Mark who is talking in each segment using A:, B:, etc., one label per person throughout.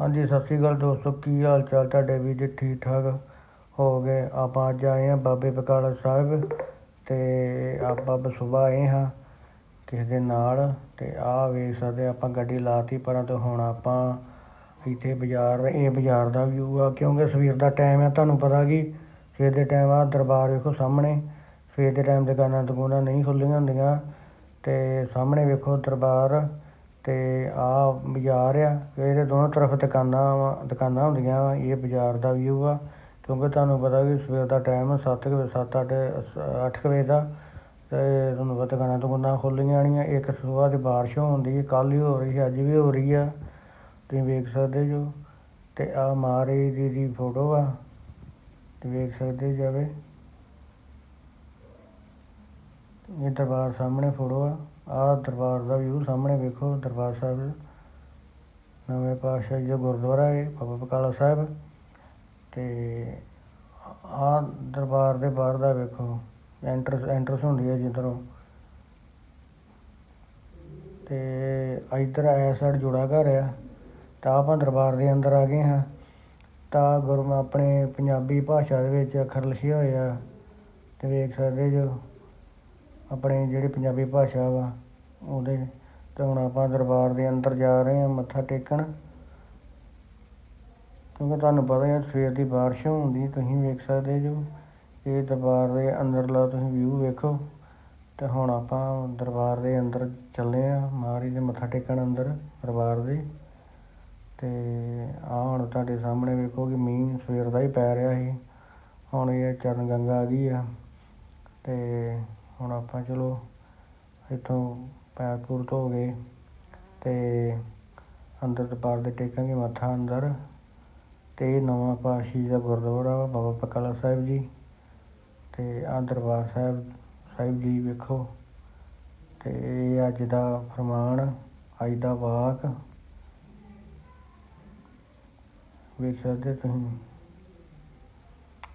A: ਹਾਂਜੀ, ਸਤਿ ਸ਼੍ਰੀ ਅਕਾਲ ਦੋਸਤੋ, ਕੀ ਹਾਲ ਚਾਲ ਤੁਹਾਡੇ ਵੀ ਜੀ? ਠੀਕ ਠਾਕ ਹੋ ਗਏ? ਆਪਾਂ ਅੱਜ ਆਏ ਹਾਂ ਬਾਬੇ ਬਕਾਲਾ ਸਾਹਿਬ ਤੇ ਆਪਾਂ ਬਸੁਬਾ ਆਏ ਹਾਂ ਕਿਸੇ ਦੇ ਨਾਲ ਤੇ ਆਹ ਵੇਖ ਸਕਦੇ ਆਪਾਂ ਗੱਡੀ ਲਾਤੀ, ਪਰਾਂ ਤੇ ਹੁਣ ਆਪਾਂ ਇੱਥੇ ਬਾਜ਼ਾਰ, ਇਹ ਬਾਜ਼ਾਰ ਦਾ ਵਿਊ ਆ, ਕਿਉਂਕਿ ਸਵੇਰ ਦਾ ਟਾਈਮ ਆ, ਤੁਹਾਨੂੰ ਪਤਾ ਕਿ ਸਵੇਰ ਦੇ ਟਾਈਮ ਆ, ਦਰਬਾਰ ਵੇਖੋ ਸਾਹਮਣੇ, ਸਵੇਰ ਦੇ ਟਾਈਮ ਦੁਕਾਨਾਂ ਦੁਕਾਨਾਂ ਨਹੀਂ ਖੁੱਲ੍ਹੀਆਂ ਹੁੰਦੀਆਂ ਤੇ ਸਾਹਮਣੇ ਵੇਖੋ ਦਰਬਾਰ ਤੇ ਆਹ ਬਾਜ਼ਾਰ ਆ ਇਹਦੇ ਦੋਨੋਂ ਤਰਫ ਦੁਕਾਨਾਂ ਵਾ, ਦੁਕਾਨਾਂ ਹੁੰਦੀਆਂ ਵਾ, ਇਹ ਬਾਜ਼ਾਰ ਦਾ ਵਿਊ ਆ। ਕਿਉਂਕਿ ਤੁਹਾਨੂੰ ਪਤਾ ਵੀ ਸਵੇਰ ਦਾ ਟਾਈਮ ਸੱਤ ਕੁ ਵਜੇ, ਸੱਤ ਅੱਠ ਅੱਠ ਕੁ ਵਜੇ ਦਾ, ਤੇ ਤੁਹਾਨੂੰ ਪਤਾ ਦੁਕਾਨਾਂ ਦੁਕਾਨਾਂ ਖੁੱਲ੍ਹੀਆਂ ਜਾਣੀਆਂ। ਇੱਕ ਸੁਬਾਹ ਦੀ ਬਾਰਿਸ਼ ਹੋਣ ਦੀ, ਕੱਲ੍ਹ ਵੀ ਹੋ ਰਹੀ ਸੀ, ਅੱਜ ਵੀ ਹੋ ਰਹੀ ਆ। ਤੁਸੀਂ ਵੇਖ ਸਕਦੇ ਜੋ। ਤੇ ਆ ਮਹਾਰਾਜ ਜੀ ਦੀ ਫੋਟੋ ਆ ਤੇ ਵੇਖ ਸਕਦੇ ਜਾਵੇ। ਇਹ ਦਰਬਾਰ ਸਾਹਮਣੇ ਫੋਟੋ ਆ। ਆਹ ਦਰਬਾਰ ਦਾ ਵਿਊ ਸਾਹਮਣੇ ਵੇਖੋ, ਦਰਬਾਰ ਸਾਹਿਬ। ਨਵੇਂ ਪਾਤਸ਼ਾਹ ਜੀ ਦਾ ਗੁਰਦੁਆਰਾ ਹੈ, ਬਾਬਾ ਬਕਾਲਾ ਸਾਹਿਬ। ਤੇ ਆਹ ਦਰਬਾਰ ਦੇ ਬਾਹਰ ਦਾ ਵੇਖੋ ਐਂਟਰਸ ਐਂਟਰਸ ਹੁੰਦੀ ਹੈ ਜਿੱਧਰੋਂ। ਤੇ ਇੱਧਰ ਆਇਆ ਸਾਈਡ ਜੋੜਾ ਘਰ ਆ। ਤਾਂ ਆਪਾਂ ਦਰਬਾਰ ਦੇ ਅੰਦਰ ਆ ਗਏ ਹਾਂ। ਤਾਂ ਗੁਰੂ ਆਪਣੇ ਪੰਜਾਬੀ ਭਾਸ਼ਾ ਦੇ ਵਿੱਚ ਅੱਖਰ ਲਿਖੇ ਹੋਏ ਆ। ਤੇ ਵੇਖ ਸਕਦੇ ਜੋ। ਆਪਣੇ ਜਿਹੜੀ ਪੰਜਾਬੀ ਭਾਸ਼ਾ ਵਾ, ਉਹਦੇ ਅਤੇ ਹੁਣ ਆਪਾਂ ਦਰਬਾਰ ਦੇ ਅੰਦਰ ਜਾ ਰਹੇ ਹਾਂ, ਮੱਥਾ ਟੇਕਣ। ਕਿਉਂਕਿ ਤੁਹਾਨੂੰ ਪਤਾ ਹੀ ਆ, ਸਵੇਰ ਦੀ ਬਾਰਿਸ਼ ਹੁੰਦੀ, ਤੁਸੀਂ ਵੇਖ ਸਕਦੇ ਜੋ। ਇਹ ਦਰਬਾਰ ਦੇ ਅੰਦਰਲਾ ਤੁਸੀਂ ਵਿਊ ਵੇਖੋ। ਤੇ ਹੁਣ ਆਪਾਂ ਦਰਬਾਰ ਦੇ ਅੰਦਰ ਚੱਲੇ ਆ ਮਹਾਰਾਜ ਦੇ ਮੱਥਾ ਟੇਕਣ ਅੰਦਰ, ਦਰਬਾਰ ਦੇ। ਤੇ ਆ ਹੁਣ ਤੁਹਾਡੇ ਸਾਹਮਣੇ ਵੇਖੋ ਕਿ ਮੀਂਹ ਸਵੇਰ ਦਾ ਹੀ ਪੈ ਰਿਹਾ ਸੀ। ਹੁਣ ਇਹ ਚਰਨ ਗੰਗਾ ਆ ਗਈ ਆ। ਤੇ ਹੁਣ ਆਪਾਂ ਚਲੋ ਇੱਥੋਂ ਪੈਰ ਪੂਰ ਧੋ ਗਏ ਤੇ ਅੰਦਰ ਦਰਬਾਰ ਦੇ ਟੇਕਾਂਗੇ ਮੱਥਾ ਅੰਦਰ ਅਤੇ ਇਹ ਨਵਾਂ ਪਾਤਸ਼ਾਹੀ ਦਾ ਗੁਰਦੁਆਰਾ ਵਾ, ਬਾਬਾ ਬਕਾਲਾ ਸਾਹਿਬ ਜੀ। ਅਤੇ ਆ ਦਰਬਾਰ ਸਾਹਿਬ ਸਾਹਿਬ ਜੀ ਵੇਖੋ। ਅਤੇ ਇਹ ਅੱਜ ਦਾ ਫਰਮਾਨ, ਅੱਜ ਦਾ ਵਾਕ। ਵੇਖ ਸਕਦੇ ਤੁਸੀਂ?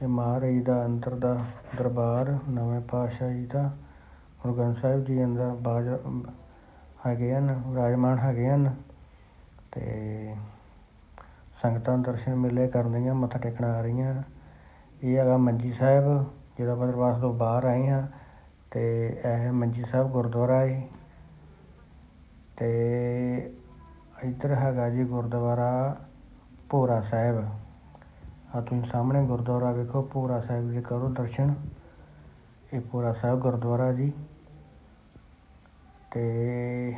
A: ਇਹ ਮਹਾਰਾਜ ਦਾ ਅੰਦਰ ਦਾ ਦਰਬਾਰ, ਨਵੇਂ ਪਾਤਸ਼ਾਹ ਜੀ ਦਾ। ਗੁਰੂ ਗ੍ਰੰਥ ਸਾਹਿਬ ਜੀ ਅੰਦਰ ਬਾਜ ਹੈਗੇ ਹਨ, ਵਿਰਾਜਮਾਨ ਹੈਗੇ ਹਨ ਤੇ ਸੰਗਤਾਂ ਦਰਸ਼ਨ ਮੇਲੇ ਕਰਦੀਆਂ ਮੱਥਾ ਟੇਕਣ ਆ ਰਹੀਆਂ। ਇਹ ਹੈਗਾ ਮੰਜੀ ਸਾਹਿਬ, ਜਿਹੜਾ ਆਪਾਂ ਤੋਂ ਬਾਹਰ ਆਏ ਹਾਂ ਤੇ ਇਹ ਮੰਜੀ ਸਾਹਿਬ ਗੁਰਦੁਆਰਾ ਹੈ ਤੇ ਇੱਧਰ ਹੈਗਾ ਜੀ ਗੁਰਦੁਆਰਾ ਭੋਰਾ ਸਾਹਿਬ। ਆ ਤੁਸੀਂ ਸਾਹਮਣੇ ਗੁਰਦੁਆਰਾ ਵੇਖੋ, ਭੋਰਾ ਸਾਹਿਬ ਜੀ ਕਰੋ ਦਰਸ਼ਨ। ਇਹ ਭੋਰਾ ਸਾਹਿਬ ਗੁਰਦੁਆਰਾ ਜੀ। ਤੇ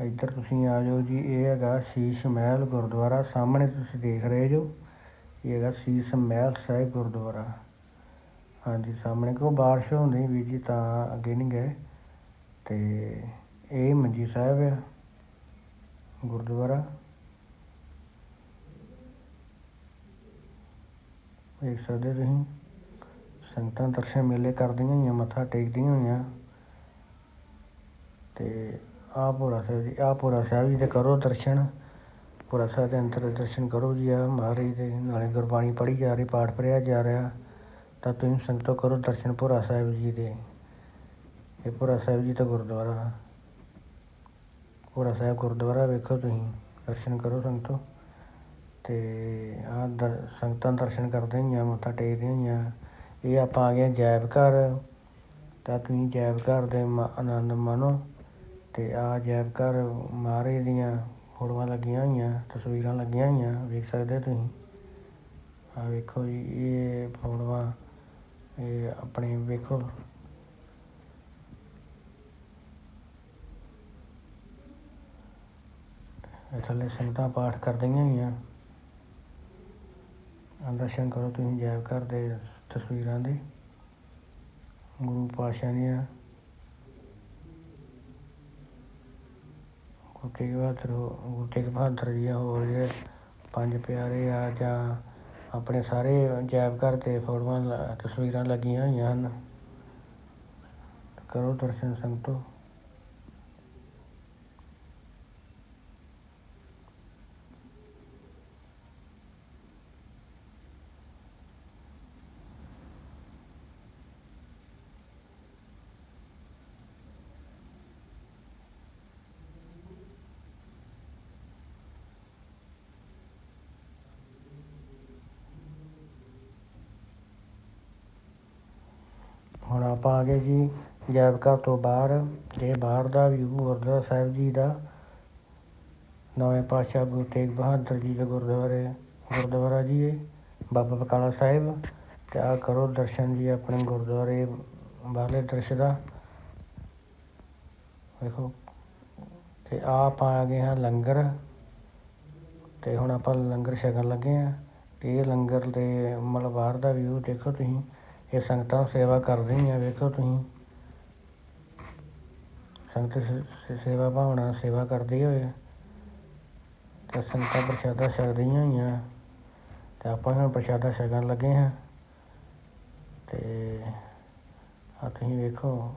A: ਇੱਧਰ ਤੁਸੀਂ ਆ ਜਾਓ ਜੀ, ਇਹ ਹੈਗਾ ਸ਼ੀਸ਼ ਮਹਿਲ ਗੁਰਦੁਆਰਾ, ਸਾਹਮਣੇ ਤੁਸੀਂ ਦੇਖ ਰਹੇ ਜੋ। ਇਹ ਹੈਗਾ ਸ਼ੀਸ਼ ਮਹਿਲ ਸਾਹਿਬ ਗੁਰਦੁਆਰਾ। ਹਾਂਜੀ, ਸਾਹਮਣੇ ਕੋ ਬਾਰਿਸ਼ ਹੁੰਦੀ ਵੀ ਜੀ, ਤਾਂ ਅੱਗੇ ਨਹੀਂ ਗਏ। ਤੇ ਇਹ ਮੰਜੀ ਸਾਹਿਬ ਆ, ਗੁਰਦੁਆਰਾ। ਦੇਖ ਸਕਦੇ ਤੁਸੀਂ। ਸੰਗਤਾਂ ਦਰਸ਼ਨ ਮੇਲੇ ਕਰਦੀਆਂ ਹੋਈਆਂ, ਮੱਥਾ ਟੇਕਦੀਆਂ ਹੋਈਆਂ। ਤੇ ਆਹ ਭੋਰਾ ਸਾਹਿਬ ਜੀ, ਆਹ ਭੋਰਾ ਸਾਹਿਬ ਜੀ ਦੇ ਕਰੋ ਦਰਸ਼ਨ। ਭੋਰਾ ਸਾਹਿਬ ਦੇ ਅੰਦਰ ਦਰਸ਼ਨ ਕਰੋ ਜੀ ਆ ਮਹਾਰਾਜ ਦੇ ਨਾਲੇ ਗੁਰਬਾਣੀ ਪੜ੍ਹੀ ਜਾ ਰਹੀ, ਪਾਠ ਪੜ੍ਹਿਆ ਜਾ ਰਿਹਾ। ਤਾਂ ਤੁਸੀਂ ਸੰਗਤੋਂ ਕਰੋ ਦਰਸ਼ਨ ਭੋਰਾ ਸਾਹਿਬ ਜੀ ਦੇ। ਇਹ ਭੋਰਾ ਸਾਹਿਬ ਜੀ ਦਾ ਗੁਰਦੁਆਰਾ ਭੋਰਾ ਸਾਹਿਬ ਗੁਰਦੁਆਰਾ ਵੇਖੋ ਤੁਸੀਂ, ਦਰਸ਼ਨ ਕਰੋ ਸੰਗਤੋਂ। ਤੇ ਆ ਦਰ, ਸੰਗਤਾਂ ਦਰਸ਼ਨ ਕਰਦੇ ਹੋਈਆਂ, ਮੱਥਾ ਟੇਕਦੀਆਂ ਹੋਈਆਂ। ਇਹ ਆਪਾਂ ਆ ਗਏ ਜੈਬ ਘਰ। ਤਾਂ ਤੁਸੀਂ ਜੈਵ ਘਰ ਦੇ ਮ- ਆਨੰਦ ਮਾਣੋ। ਤੇ ਆ ਜੈਵ ਘਰ ਮਹਾਰਾਜ ਦੀਆਂ ਫੋਟੋਆਂ ਲੱਗੀਆਂ ਹੋਈਆਂ, ਤਸਵੀਰਾਂ ਲੱਗੀਆਂ ਹੋਈਆਂ, ਵੇਖ ਸਕਦੇ ਤੁਸੀਂ। ਆ ਵੇਖੋ ਜੀ, ਇਹ ਫੋਟੋਆਂ, ਇਹ ਆਪਣੇ ਵੇਖੋ। ਇਹ ਥੱਲੇ ਸੰਗਤਾਂ ਪਾਠ ਕਰਦੀਆਂ ਹੋਈਆਂ। ਆਹ ਦਰਸ਼ਨ ਕਰੋ ਤੁਸੀਂ ਜੈਵ ਘਰ ਦੇ ਤਸਵੀਰਾਂ ਦੇ। ਗੁਰੂ ਪਾਤਸ਼ਾਹ ਦੀਆਂ। ਗੁਰੂ ਤੇਗ ਬਹਾਦਰ ਗੁਰੂ ਤੇਗ ਬਹਾਦਰ ਜੀ ਹੋਰ ਜਿਹੜੇ ਪੰਜ ਪਿਆਰੇ ਆ ਜਾਂ ਆਪਣੇ ਸਾਰੇ ਜੈਬ ਘਰ ਤੇ ਫੋਟੋਆਂ ਲ- ਤਸਵੀਰਾਂ ਲੱਗੀਆਂ ਹੋਈਆਂ ਹਨ। ਕਰੋ ਦਰਸ਼ਨ ਸੰਗਤੋ। ਆਪਾਂ ਆ ਗਏ ਜੀ ਜੈਬ ਘਰ ਤੋਂ ਬਾਹਰ, ਇਹ ਬਾਹਰ ਦਾ ਵਿਊ ਗੁਰਦੁਆਰਾ ਸਾਹਿਬ ਜੀ ਦਾ। ਨਵੇਂ ਪਾਤਸ਼ਾਹ ਗੁਰੂ ਤੇਗ ਬਹਾਦਰ ਜੀ ਦੇ ਗੁਰਦੁਆਰੇ, ਗੁਰਦੁਆਰਾ ਜੀ ਇਹ, ਬਾਬਾ ਬਕਾਲਾ ਸਾਹਿਬ। ਤੇ ਆ ਕਰੋ ਦਰਸ਼ਨ ਜੀ ਆਪਣੇ ਗੁਰਦੁਆਰੇ ਬਾਹਰਲੇ ਦ੍ਰਿਸ਼ ਦਾ। ਵੇਖੋ, ਤੇ ਆ ਆਪਾਂ ਆ ਗਏ ਹਾਂ ਲੰਗਰ। ਤੇ ਹੁਣ ਆਪਾਂ ਲੰਗਰ ਛਕਣ ਲੱਗੇ ਆ ਤੇ ਇਹ ਲੰਗਰ ਦੇ ਮਤਲਬ ਬਾਹਰ ਦਾ ਵਿਊ ਦੇਖੋ ਤੁਸੀਂ। ਇਹ ਸੰਗਤਾਂ ਸੇਵਾ ਕਰ ਰਹੀਆਂ ਵੇਖੋ ਤੁਸੀਂ। ਸੰਗਤ ਸ- ਸੇਵਾ ਭਾਵਨਾ, ਸੇਵਾ ਕਰਦੀ ਹੋਏ ਤੇ ਸੰਗਤਾਂ ਪ੍ਰਸ਼ਾਦਾ ਛਕ ਰਹੀਆਂ ਹੋਈਆਂ ਤੇ ਆਪਾਂ ਹੁਣ ਪ੍ਰਸ਼ਾਦਾ ਛਕਣ ਲੱਗੇ ਹਾਂ। ਤੇ ਆ ਤੁਸੀਂ ਵੇਖੋ।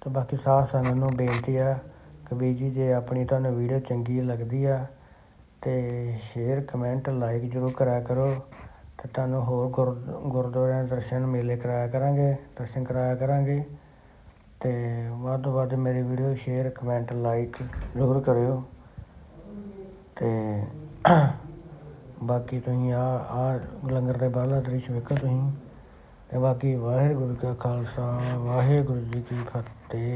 A: ਤੇ ਬਾਕੀ ਸਾਹ ਸੰਗਤ ਨੂੰ ਬੇਨਤੀ ਆ ਕਬੀਰ ਜੀ, ਜੇ ਆਪਣੀ ਤੁਹਾਨੂੰ ਵੀਡੀਓ ਚੰਗੀ ਲੱਗਦੀ ਆ ਤੇ ਸ਼ੇਅਰ ਕਮੈਂਟ ਲਾਈਕ ਜ਼ਰੂਰ ਕਰਿਆ ਕਰੋ। ਅਤੇ ਤੁਹਾਨੂੰ ਹੋਰ ਗੁਰ, ਗੁਰਦੁਆਰਿਆਂ ਦੇ ਦਰਸ਼ਨ ਮੇਲੇ ਕਰਾਇਆ ਕਰਾਂਗੇ, ਦਰਸ਼ਨ ਕਰਾਇਆ ਕਰਾਂਗੇ। ਅਤੇ ਵੱਧ ਤੋਂ ਵੱਧ ਮੇਰੀ ਵੀਡੀਓ ਸ਼ੇਅਰ, ਕਮੈਂਟ, ਲਾਈਕ ਜ਼ਰੂਰ ਕਰਿਓ। ਅਤੇ ਬਾਕੀ ਤੁਸੀਂ ਆ ਆ ਲੰਗਰ ਦੇ ਬਾਹਰਲਾ ਦ੍ਰਿਸ਼ ਵੇਖੋ ਤੁਸੀਂ। ਅਤੇ ਬਾਕੀ ਵਾਹਿਗੁਰੂ ਜੀ ਕਾ ਖਾਲਸਾ, ਵਾਹਿਗੁਰੂ ਜੀ ਕੀ ਫਤਿਹ।